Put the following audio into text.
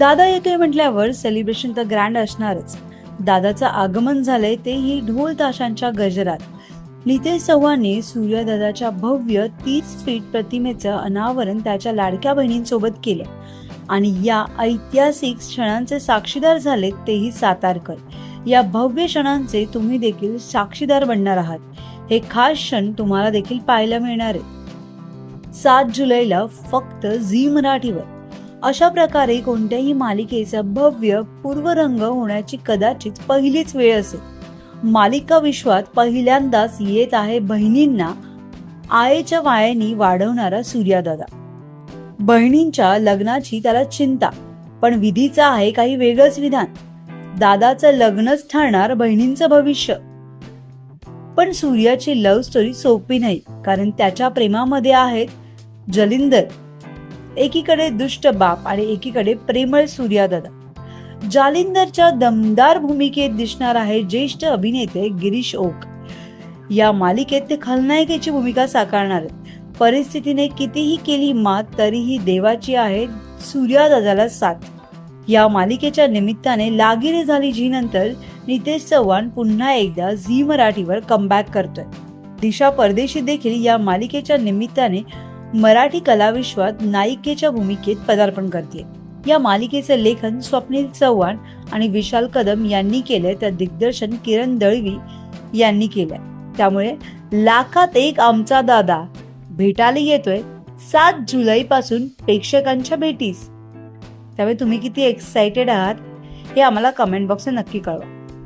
दादा येतोय म्हटल्यावर सेलिब्रेशन तर ग्रँड असणारच. दादाचं आगमन झालंय तेही ढोल ताशांच्या गजरात. नितेश चव्हाणने सूर्यदादाच्या भव्य तीस फीट प्रतिमेचं अनावरण त्याच्या लाडक्या बहिणींसोबत केलं. आणि या ऐतिहासिक क्षणांचे साक्षीदार झालेत तेही सातारकर. या भव्य क्षणांचे तुम्ही देखील साक्षीदार बनणार आहात. हे खास क्षण तुम्हाला देखील पाहायला मिळणार आहे सात जुलैला फक्त झी मराठीवर. अशा प्रकारे कोणत्याही मालिकेचा भव्य पूर्वरंग होण्याची कदाचित पहिलीच वेळ असेल. मालिका विश्वात पहिल्यांदाच येत आहे बहिणींना आयेच्या वायानी वाढवणारा सूर्यादादा. बहिणींच्या लग्नाची त्याला चिंता पण विधीचं आहे काही वेगळंच विधान. दादाचं लग्नच ठरणार बहिणींचं भविष्य. पण सूर्याची लव्ह स्टोरी सोपी नाही कारण त्याच्या प्रेमामध्ये आहेत जलिंदर. एकीकडे दुष्ट बाप आणि एकीकडे प्रेमळ सूर्यादादा. जालिंदरच्या दमदार भूमिकेत दिसणार आहे ज्येष्ठ अभिनेते गिरीश ओक. या मालिकेत ते खलनायकाची भूमिका साकारणार आहेत. परिस्थितीने कितीही केली मात तरीही देवाची आहे सूर्यादादाला साथ. या मालिकेच्या निमित्ताने लागिरी झाली जी नंतर नितेश चव्हाण पुन्हा एकदा झी मराठीवर कमबॅक करतोय. दिशा परदेशी देखील या मालिकेच्या निमित्ताने मराठी कलाविश्वात नायिकेच्या भूमिकेत पदार्पण करते या मालिकेचे लेखन स्वप्नील चव्हाण आणि विशाल कदम यांनी केले तर दिग्दर्शन किरण दळवी यांनी केलंय. त्यामुळे लाखात एक आमचा दादा भेटायला येतोय सात जुलै पासून प्रेक्षकांच्या भेटीस. त्यामुळे तुम्ही किती एक्साइटेड आहात हे आम्हाला कमेंट बॉक्सने नक्की कळवा.